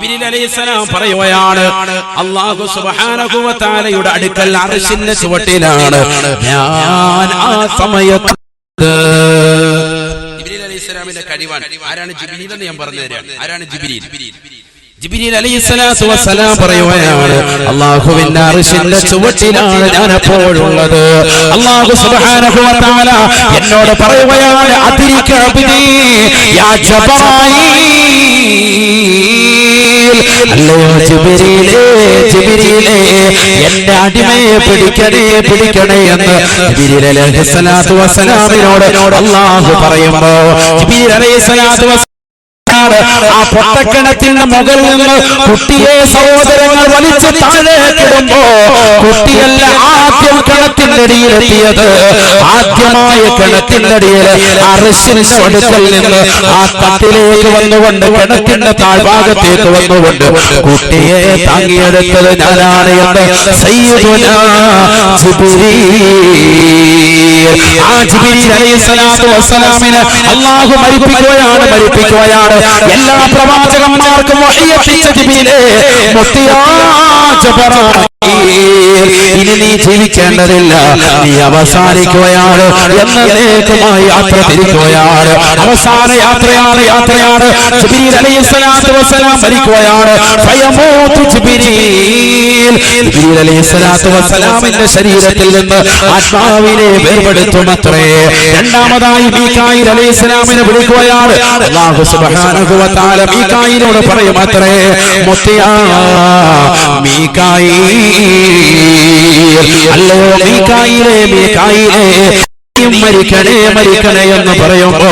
ജിബ്രീൽ അലൈഹിസ്സലാം പറയുകയാണ് അല്ലാഹു സുബ്ഹാനഹു വ തആലയുടെ അടുക്കൽ അർശിന്റെ ചുവട്ടിലാണ്. ഞാൻ ആ സമയത്ത് ജിബിരിൽ അലൈഹിസ്സലാമിന്റെ കഴിവാണ്. ആരാണ് ജിബിരിൽ എന്ന് ഞാൻ പറഞ്ഞു തരാം. ആരാണ് ജിബ്രീൽ? ജിബിരിൽ അലൈഹിസ്സലാത്തു വസ്സലാം പറയുകയാണ് അല്ലാഹുവിന്റെ അർശിന്റെ ചുവട്ടിലാണ് ഞാൻ എപ്പോഴുള്ളത് അല്ലാഹു സുബ്ഹാനഹു വ തആല എന്നോട് പറയുകയാണ് അതിരിക്ക അബ്ദി യാ ജബറായീൽ അല്ലയോ എന്റെ അടിമയെ പിടിക്കണേ പിടിക്കണേ എന്ന് അല്ലാഹു പറയുമ്പോ ആ പൊട്ടക്കിണറ്റിന്റെ മുകളിൽ നിന്ന് കുട്ടിയെ സഹോദരങ്ങൾ വലിച്ചു താഴേക്കിടുമ്പോ കിടുമ്പോ ആദ്യം കിണറ്റിന്റെ അടിയിലെത്തിയത് ആദ്യമായ കിണറ്റിനടിയിൽ അറിശിന്റെ അടുക്കൽ നിന്ന് ആ കട്ടിലേക്ക് വന്നുകൊണ്ട് കിണറ്റിന്റെ താഴ്ഭാഗത്തേക്ക് വന്നുകൊണ്ട് കുട്ടിയെ താങ്ങിയെടുത്തത് ഞാനാണ് എന്ന് സയ്യിദുനാ അല്ലാഹു മരിപ്പിക്കുകയാണ് മരിപ്പിക്കുകയാണ്. എല്ലാ പ്രവാചകന്മാർക്കും നീ ജീവിക്കേണ്ടതില്ല. നീ അവസാനിക്കുകയാണ്. എന്നേക്കുമായി യാത്ര തിരിക്കുകയാണ്. അവസാന യാത്രയാണ് യാത്രയാണ്. മരിക്കുകയാണ്. വസ്സലാമിന്റെ ശരീരത്തിൽ നിന്ന് ആത്മാവിനെ വേർപെടുത്തുമത്രേ. രണ്ടാമതായി മീകായിൽ അലൈഹിസ്സലാമിനെ വിളിക്കുകയാണ്. അല്ലാഹു സുബ്ഹാനഹു വ തആല മീകായിലോട് പറയും അത്രേ മുത്തിയാ മീകായിൽ അല്ലയോ മീക്കായിലേ മീകായിലേ നീയും മരിക്കണേ മരിക്കണേ എന്ന് പറയുമ്പോ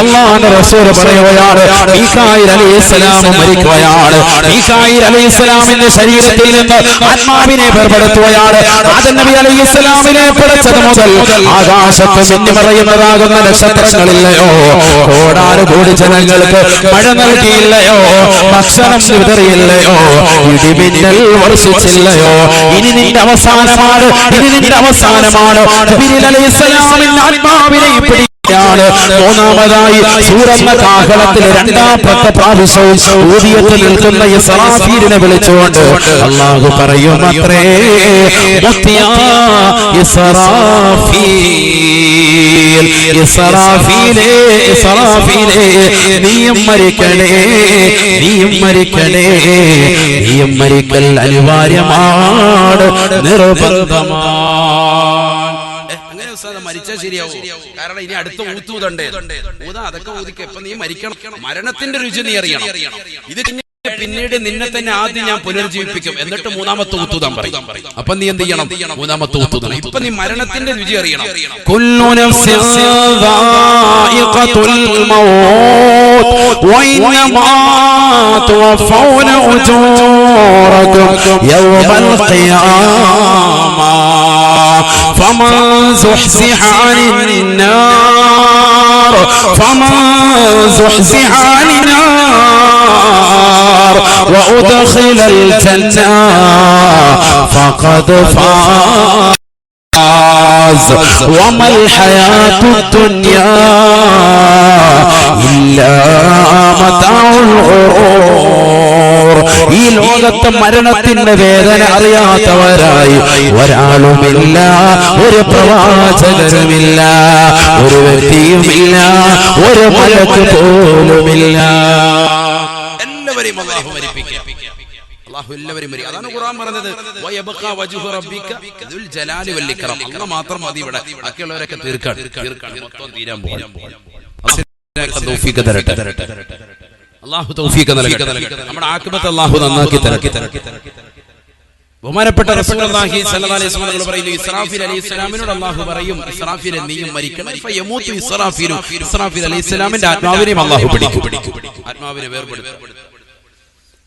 അള്ളാഹുവിന്റെ റസൂൽ പറയുകയാണ് മീകായിൽ അലൈഹിസ്സലാം മരിക്കുകയാണ്. മീകായിൽ അലൈഹിസ്സലാമിന്റെ ശരീരത്തിൽ നിന്ന് ആത്മാവിനെ വേർപെടുത്തുകയാണ്. ആദം നബി അലൈഹിസ്സലാമിനെ പിടച്ചത് മുതൽ ആകാശത്ത് മിന്നി മറയുന്നതാകുന്ന നക്ഷത്രങ്ങളില്ലയോ? കോടാറ് കോടി ജനങ്ങൾക്ക് മഴ നൽകിയില്ലയോ? ഭക്ഷണം വിതറിയില്ലയോ? ഇടിമിന്നൽ വർഷിച്ചില്ലയോ? ഇനി നിന്റെ അവസാനമാണ് അവസാനമാണ്. ആത്മാവിനെ പിടിക്കുകയാണ് മൂന്നാമതായി സൂറന്ന കാഹളത്തിൽ രണ്ടാമത്തെ പ്രാവശ്യവും ഊതിയത്തിൽ നിൽക്കുന്ന ഈ ഇസ്രാഫീലിനെ വിളിച്ചുകൊണ്ട് അള്ളാഹു പറയും അത്രേ നീയും അനിവാര്യമാണ് നിർബന്ധമാണ്. ഉസ്താദ് മരിച്ചാൽ ശരിയാവും? കാരണം ഇനി അടുത്ത ഊത്തൂതണ്ടേ ഊതാ അതൊക്കെ ഊതിക്ക ഇപ്പൊ നീ മരിക്കണം. മരണത്തിന്റെ രുചി നീ അറിയണം. ഇത് പിന്നീട് നിന്നെ തന്നെ ആദ്യം ഞാൻ പുനർജീവിപ്പിക്കും എന്നിട്ട് മൂന്നാമത്തെ ഊത്തുതാൻ പറയും. അപ്പൊ നീ എന്ത് ചെയ്യണം? മൂന്നാമത്തെ ഊത്തുതാണ് ഇപ്പൊ നീ മരണത്തിന്റെ രുചി അറിയണം. كل فمن زحزح عن النار فمن زحزح عن النار وأدخل الجنة فقد فاز. وما الحياة الدنيا إلا متاع الغرور. ഈ ലോകത്തെ മരണത്തിന്റെ വേദന അറിയാത്തവരായി ഒരാളുമില്ല ഒരു പ്രവാചകരുമില്ല ഒരു വ്യക്തിയുമില്ല ഒരു മലക്ക് പോലുമില്ല. എല്ലാവരെയും അള്ളാഹു മരിപ്പിക്കാം അള്ളാഹു എല്ലാവരും മരി അതാണ് ഖുർആൻ പറഞ്ഞത്. വയബ്ഖ വജ്ഹു റബ്ബിക ദുൽ ജലാലി വൽ ഇക്റാം അല്ലാഹ് മാത്രം മതി ഇവിടെ. ബാക്കിയുള്ളവരൊക്കെ മൊത്തം തീരാൻ പോകും തരട്ടെ. അള്ളാഹു തൗഫീഖ് നൽകട്ടെ. നമ്മുടെ ആക്കിബത്ത് അള്ളാഹു നന്നാക്കി ബഹുമാനപ്പെട്ട റസൂലുള്ളാഹി സ്വല്ലല്ലാഹി അലൈഹി വസല്ലം പറയുന്നു ഇസ്രാഫീൽ അല്ലാഹു പറയും ഇസ്രാഫീൽ നീയും മരിക്കണം. ഫയമൂതു ഇസ്രാഫീലു. ഇസ്രാഫീൽ അലൈഹിസ്സലാമിന്റെ ആത്മാവിനെയും അല്ലാഹു പിടിക്കും. ആത്മാവിനെ വേർപെടുത്തും.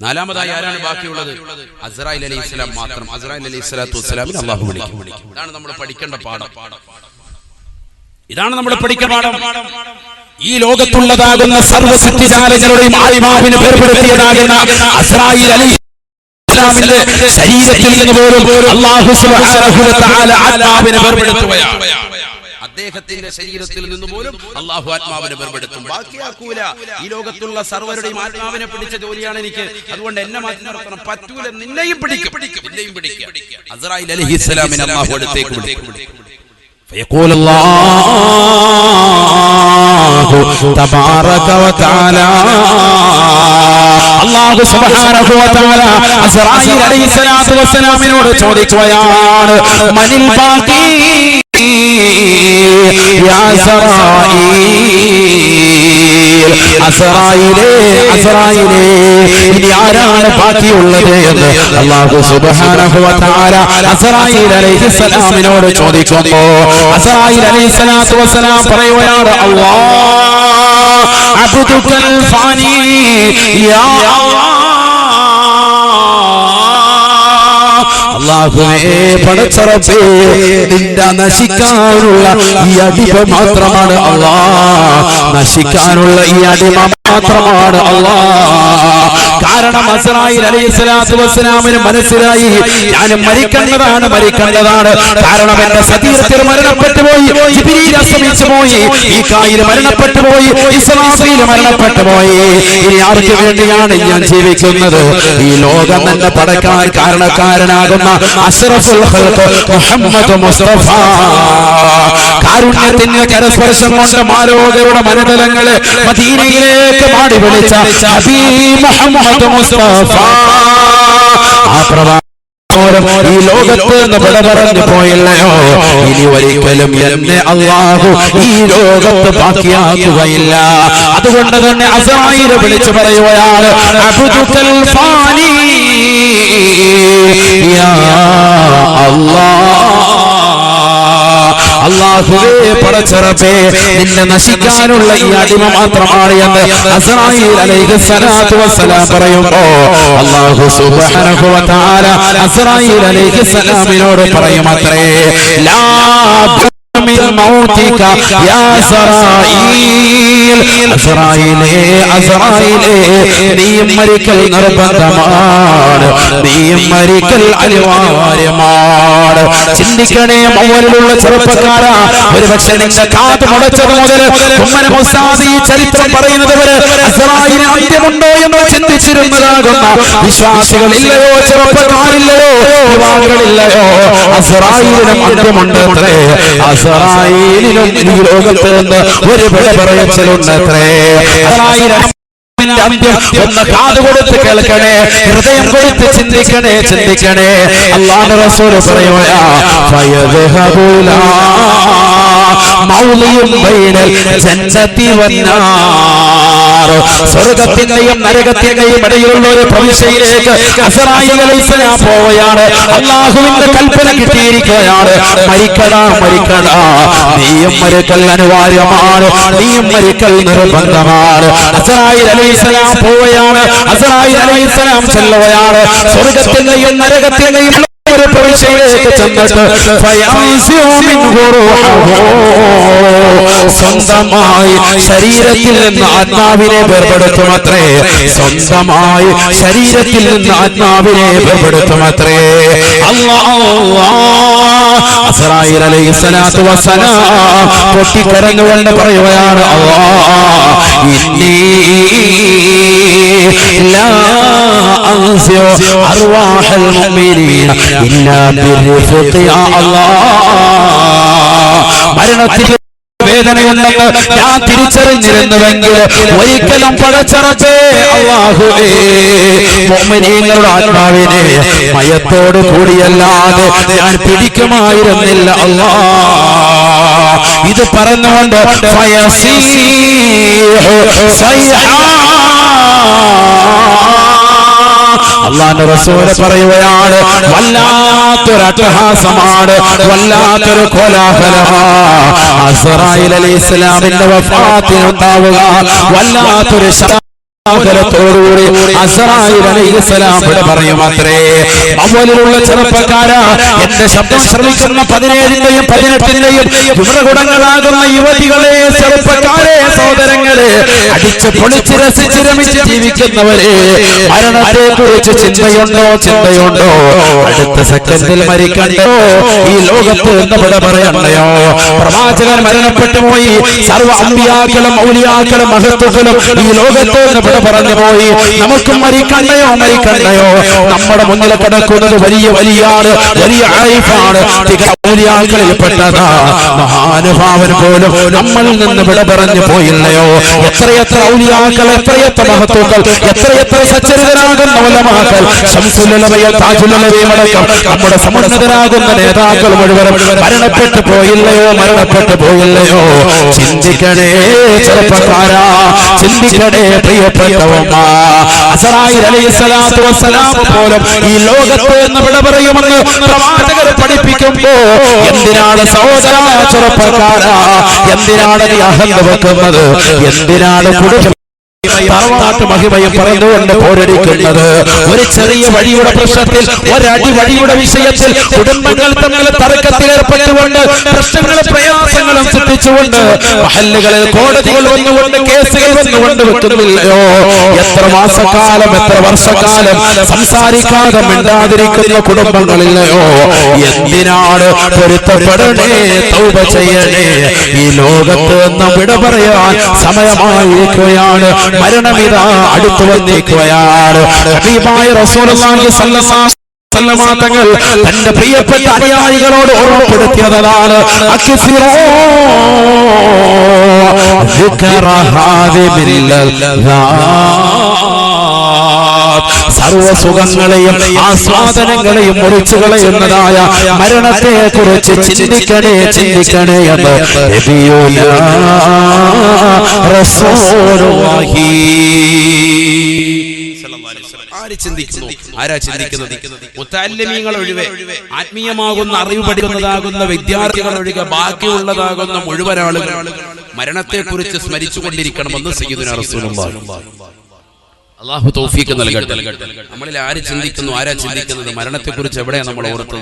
നാലാമതായി ആരാണ് ബാക്കിയുള്ളത്? അസ്രായിൽ അലൈഹി സ്വലാം മാത്രം. അസ്രായിൽ അലൈഹി സ്വലാത്തു വസ്സലാമിന് അള്ളാഹു വിളിക്കും ഇതാണ് നമ്മൾ പഠിക്കേണ്ട പാഠം. ഇതാണ് നമ്മൾ പഠിക്കേണ്ട പാഠം. ഈ ലോകത്തുള്ളതാകുന്ന സർവ സത്യജാലങ്ങളുടെയും ആയിമാവിന് വേർപെടുത്തിയതാകുന്ന അസ്രായിൽ അലി ഇസ്ലാമിന്റെ ശരീരത്തിൽ നിന്ന് പോലും അള്ളാഹു ആത്മാവിനെ വേർപെടുത്തുകയാണ് അദ്ദേഹത്തിന്റെ ശരീരത്തിൽ നിന്ന് പോലും അള്ളാഹു ആത്മാവിനെ വേർപെടുത്തും ബാക്കിയാക്കൂല. ഈ ലോകത്തുള്ള സർവരുടെയും ആത്മാവിനെ പിടിച്ച ജോലിയാണ് എനിക്ക്. അതുകൊണ്ട് എന്നെ മാറ്റി പറ്റൂല. നിന്നെയും പിടിക്കും. നിന്നെയും പിടിക്കും. അസ്രായിൽ അലഹിസ്സലാമിനെ അള്ളാഹു അടുത്തേക്ക് അല്ലാഹു തബാറക വതആല അല്ലാഹു സുബ്ഹാനഹു വതആല അസ്റായീൽ അലൈഹിസ്സലാത്തു വസ്സലാമിനോട് ചോദിച്ചവയാണ് മനിൽ ബാഖി യാ സറായീൽ അസ്റായിലേ അസറായിലേ ഇനി ആരാണ് ബാക്കിയുള്ളത് എന്ന് അള്ളാഹു സുബ്ഹാനഹു വ തആല അസ്റായീൽ അലൈഹിസ്സലാമിനോട് ചോദിക്കുമ്പോ അസ്റായീൽ അലൈഹിസ്സലാത്തു വസ്സലാം പറയുകയാണ് അല്ലാഹ് അബ്ദുക്കൽ ഫാനി യാ അള്ളാഹുവേ പടച്ചറപ്പേ നിന്റെ നശിക്കാനുള്ള ഈ അടിമ മാത്രമാണ് അള്ളാ നശിക്കാനുള്ള ഈ അടിമ മാത്രമാണ് അള്ളാ കാരണം അസറായി അലൈഹി സ്വലാത്തു വസ്സലാമിന് മനസ്സിലായി. ഞാൻ മരിക്കേണ്ടതാണ് മരിക്കേണ്ടതാണ്. കാരണം എന്റെ സതീരത്തിൽ മരണപ്പെട്ടു പോയി. ജിബ്രീൽ അസ്തമിച്ചു പോയി. ഈ കായിൽ മരണപ്പെട്ടു പോയി. ഇസ്രാഫീൽ മരണപ്പെട്ടു പോയി. ഇനി ആർക്ക് വേണ്ടിയാണ് ഞാൻ ജീവിക്കുന്നത്? ഈ ലോകം തന്നെ പടക്കാൻ കാരണക്കാരനാകുന്ന അഷ്റഫുൽ മുഹമ്മദ് മുസ്തഫ. കാരുണ്യത്തിന്റെ കരസ്പർശം കൊണ്ട് മാലോകരുടെ മനതലങ്ങളെ മദീനയിലേക്ക് മാടി വിളിച്ച മുഹമ്മദ് മുസ്തഫ ആ പ്രവാ ഈ ലോകത്ത് നിന്ന് പറഞ്ഞു പോയില്ലയോ? ഇനി ഒരിക്കലും എന്നെ അള്ളാഹു ഈ ലോകത്ത് ബാക്കിയാക്കുകയില്ല. അതുകൊണ്ട് തന്നെ അസായിര വിളിച്ചു പറയുകയാണ് അബ്ദുക്കൽ ഫാനി. അല്ലാഹ് അള്ളാഹുവേ പടച്ചറപ്പേ നിന്നെ നശിക്കാനുള്ള ഈ അടിമ മാത്രമാണ് എന്ന് അസ്രായീൽ അലൈഹി സ്വലാത്തു വസ്സലാം പറയുമ്പോ അള്ളാഹു സുബ്ഹാനഹു വ തആല അസ്രായീൽ അലൈഹി സ്വലാമിനോട് പറയും ലാ من موتك يا سرائيل അസറായിലേ അസറായിലേ നീ മരിക്കൽ നിർബന്ധമാണ് നീ മരിക്കൽ അനിവാര്യമാണ് ചിന്തിക്കണേ മൗലിലുള്ള ചെറുപ്പക്കാരാ ഒരുപക്ഷെ നിന്റെ കാത് മുടച്ചത് മുതൽ ഉമ്മന മുസാദി ഈ ചരിത്രം പറയുന്നത് വരെ അസറായിന് അന്ത്യമുണ്ടോ എന്ന് ചിന്തിച്ചിരുന്നതാകുന്ന വിശ്വാസികളില്ലയോ ചെറുപ്പക്കാരില്ലയോ യുവാക്കളില്ലയോ അസറായിലിനും അന്ത്യമുണ്ട് അത്രേ അസറായിലിനും ഈ ലോകത്ത് നിന്ന് ഒരു വിട പറയച്ചലുണ്ട് അത്രേ ഒന്ന് കാത് കേൾക്കണേ ഹൃദയം കൊടുത്ത് ചിന്തിക്കണേ ചിന്തിക്കണേ. അള്ളാഹു റസൂൽ ഫയദ്ഹബുല മൗലിയും ജന്നതി വന്നാർ സ്വർഗത്തിന്റെയും നരകത്തിന്റെയും ഇടയിലുള്ള ഒരു പ്രവിശ്യയിലേക്ക് അസറായി അലൈഹിസ്സലാം പോവുകയാണ്. അള്ളാഹുവിന്റെ കൽപ്പന കിട്ടിയിരിക്കുകയാണ്. മരിക്കടാ മരിക്കടാ. നീയും മരിക്കൽ അനിവാര്യമാണ്. നീയും മരിക്കൽ നിർബന്ധമാണ്. അസറായി അലൈഹിസ്സലാം പോവുകയാണ്. അസറായി അലൈഹിസ്സലാം ചെല്ലുകയാണ്. സ്വർഗത്തിന്റെയും നരകത്തിന്റെയും ചെന്നിട്ട്. സ്വന്തമായി ശരീരത്തിൽ നിന്ന് ആത്മാവിനെ വേർപെടുത്തുമത്രേ. സ്വന്തമായി ശരീരത്തിൽ നിന്ന് ആത്മാവിനെ വേർപെടുത്തുമത്രേ. പൊട്ടിക്കരഞ്ഞുകൊണ്ട് പറയുകയാണ് അല്ലാഹ് ഇന്നീ لا أنسى أرواح المؤمنين إلا بالرفق يا الله മരണത്തിൽ വേദനയുണ്ടെന്ന് ഞാൻ തിരിച്ചറിഞ്ഞിരുന്നുവെങ്കിൽ ഒരിക്കലും പടച്ചറച്ചേ അള്ളാഹുവേ മോമിനീങ്ങളുടെ ആത്മാവിനെ മയത്തോട് കൂടിയല്ലാതെ ഞാൻ പിടിക്കുമായിരുന്നില്ല അല്ലാ ഇത് പറഞ്ഞുകൊണ്ട് ഫയസീഹു സയ്ഹാ അള്ളാന്റെ റസൂൽ പറയുകയാണ് വല്ലാത്തൊരു അട്ടഹാസമാണ് വല്ലാത്തൊരു കോലാഹലമാണ് ഇസ്ലാമിന്റെ വഫാത്തിനുണ്ടാവുക വല്ലാത്തൊരു ഇവിടെ പറയുമത്രേ അവലിലുള്ള ചെറുപ്പക്കാര എന്റെ ശബ്ദം ശ്രമിക്കുന്ന പതിനേഴിന്റെയും പതിനെട്ടിന്റെയും യുവകുടങ്ങളാകുന്ന യുവതികളെ ചെറുപ്പക്കാരെ സഹോദരങ്ങളെ അടിച്ച് പൊളിച്ച് രസിച്ച് രമിച്ച് ജീവിക്കുന്നവരെ മരണത്തെ കുറിച്ച് ചിന്തയുണ്ടോ ചിന്തയുണ്ടോ അടുത്ത സെക്കൻഡിൽ മരിക്കണ്ടോ? ഈ ലോകത്ത് എന്ന് ഇവിടെ പറയണ്ടയോ? പ്രവാചകൻ മരണപ്പെട്ടു പോയി സർവ അമ്പിയാക്കളും ഔലിയാക്കളും മഹത്വങ്ങളും ഈ ലോകത്ത് എന്ന് ഇവിടെ പറഞ്ഞു പോയി. നമുക്ക് മരിക്കണ്ടയോ? മരിക്കണ്ടയോ? നമ്മുടെ മുന്നിൽ കിടക്കുന്നത് വലിയ വലിയ ആണ് വലിയ ആയിഫാണ് ഔലിയാക്കളിൽ പെട്ടതാ. മഹാനുഭാവൻ പോലും നമ്മളിൽ നിന്ന് വിട പറഞ്ഞു പോയില്ലയോ? എത്രയെത്ര ഔലിയാക്കൾ എത്രയെത്ര മഹത്വങ്ങൾ എത്രയെത്ര സച്ചരിതരാകുന്ന ശംസുലമയ അടക്കം നമ്മുടെ സമുന്നതരാകുന്ന നേതാക്കൾ മുഴുവനും മരണപ്പെട്ടു പോയില്ലയോ? മരണപ്പെട്ടു പോയില്ലയോ? ചിന്തിക്കണേ ചെറുപ്പക്കാരാ ചിന്തിക്കണേ വസ്സലാം പോലും ഈ ലോകത്ത് എന്ന് വിട പറയുമെന്ന് പ്രവാചകർ പഠിപ്പിക്കുമ്പോ എന്തിനാണ് സഹോദര ചെറുപ്പക്കാരാ? എന്തിനാണ് നീ അഹന്ത വെക്കുന്നത്? എന്തിനാണ് കുടുംബം തറവാട്ട് പറഞ്ഞുകൊണ്ട് പോരടിക്കുന്നത്. ഒരു ചെറിയ വഴിയുടെ പ്രശ്നത്തിൽ ഒരടി വഴിയുടെ വിഷയത്തിൽ കുടുംബങ്ങൾ തമ്മിൽ തർക്കത്തിൽ ഏർപ്പെട്ടുകൊണ്ട് പ്രശ്നങ്ങളും പ്രയാസങ്ങളും സൃഷ്ടിച്ചുകൊണ്ട് മഹല്ലുകളിൽ കോടതികൾ വന്നുകൊണ്ട് കേസുകൾ വന്നുകൊണ്ട് വെക്കുന്നില്ലയോ? എത്ര മാസക്കാലം എത്ര വർഷക്കാലം സംസാരിക്കാതെ മിണ്ടാതിരിക്കുന്ന കുടുംബങ്ങളില്ലയോ? എന്തിനാണ് പൊരുത്തപ്പെടണേ ചെയ്യണേ? ഈ ലോകത്ത് നിന്ന് വിട പറയാൻ സമയമായിരിക്കുകയാണ്. അടുത്തു ഹബീബായ റസൂലുള്ളാഹി സ്വല്ലല്ലാഹു അലൈഹി തങ്ങൾ തന്റെ പ്രിയപ്പെട്ട അനുയായികളോട് ഓർമ്മപ്പെടുത്തിയതാണ്. അക്സിറോ സർവസുഖങ്ങളെയും ആസ്വാദനങ്ങളെയും മുറിച്ചു കളയുന്നതായ മരണത്തെ കുറിച്ച് ചിന്തിക്കണേ ചിന്തിക്കണേ എന്ന് ആര് ചിന്തിക്കുന്നു? ആരാ ആത്മീയമാകുന്ന അറിവ് പഠിക്കുന്നതാകുന്ന വിദ്യാർത്ഥികൾ ഒഴികെ ബാക്കിയുള്ളതാകുന്ന മുഴുവൻ ആളുകൾ മരണത്തെക്കുറിച്ച് സ്മരിച്ചുകൊണ്ടിരിക്കണമെന്ന് സയ്യിദിന റസൂലുള്ളാഹി. അള്ളാഹു തൗഫീക്ക് നൽകട്ടെ. നമ്മളിൽ ആര് ചിന്തിക്കുന്നു ആരാ ചിന്തിക്കുന്നത്? മരണത്തെ കുറിച്ച് എവിടെയാണ് നമ്മൾ ഓർത്ത്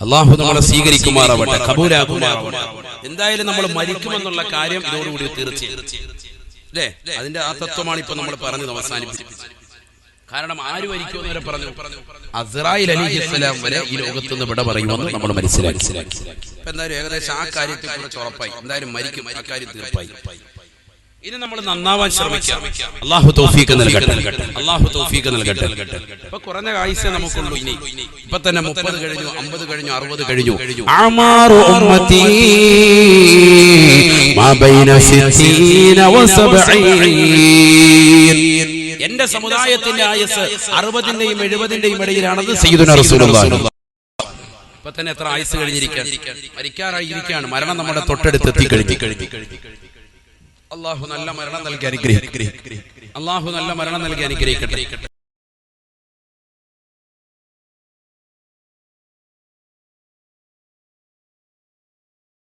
അള്ളാഹു നമ്മളെ സ്വീകരിക്കുമാറാവട്ടെ കബൂലാകുമാറാവട്ടെ എന്തായാലും നമ്മൾ മരിക്കുമെന്നുള്ള കാര്യം ഇതോടുകൂടി തീർച്ചയായും. അല്ലേ? അതിന്റെ ആ തത്വമാണ് ഇപ്പൊ നമ്മൾ പറഞ്ഞത് അവസാനിപ്പിച്ചത്. കാരണം ആര് മരിക്കുമെന്ന് വരെ പറഞ്ഞു അസ്രായിൽ അലിഹിസ്സലാം വരെ ഈ ലോകത്ത് നിന്ന് വിട പറയുമെന്ന് നമ്മൾ മനസ്സിലാക്കി ഇപ്പൊ എന്തായാലും ഏകദേശം ആ കാര്യത്തെ കുറിച്ച് ഉറപ്പായി എന്തായാലും മരിക്കും ആ കാര്യം തീർപ്പായി ഇനി നമ്മൾ നന്നാവാൻ ശ്രമിക്കാം അള്ളാഹു തൗഫീക്ക് നൽകട്ടെ അള്ളാഹു തൗഫീക്ക് നൽകട്ടെ ഇപ്പൊ കുറഞ്ഞ ആയുസേ നമുക്കുള്ളൂ ഇനി ഇപ്പൊ തന്നെ മുപ്പത് കഴിഞ്ഞു അമ്പത് കഴിഞ്ഞു അറുപത് കഴിഞ്ഞു أعمار أمتي ما بين ستين وسبعين എന്റെ സമുദായത്തിന്റെ ആയസ് അറുപതിന്റെയും എഴുപതിന്റെയും ഇടയിലാണ് സയ്യിദുന ഇപ്പൊ തന്നെ എത്ര ആയുസ് കഴിഞ്ഞിരിക്കാൻ മരിക്കാറായിരിക്കാണ് മരണം നമ്മുടെ തൊട്ടടുത്ത് എത്തിക്കഴിഞ്ഞു. അള്ളാഹു നല്ല മരണം നൽകി അനുഗ്രഹിക്കട്ടെ. അള്ളാഹു നല്ല മരണം നൽകി അനുഗ്രഹിക്കട്ടെ.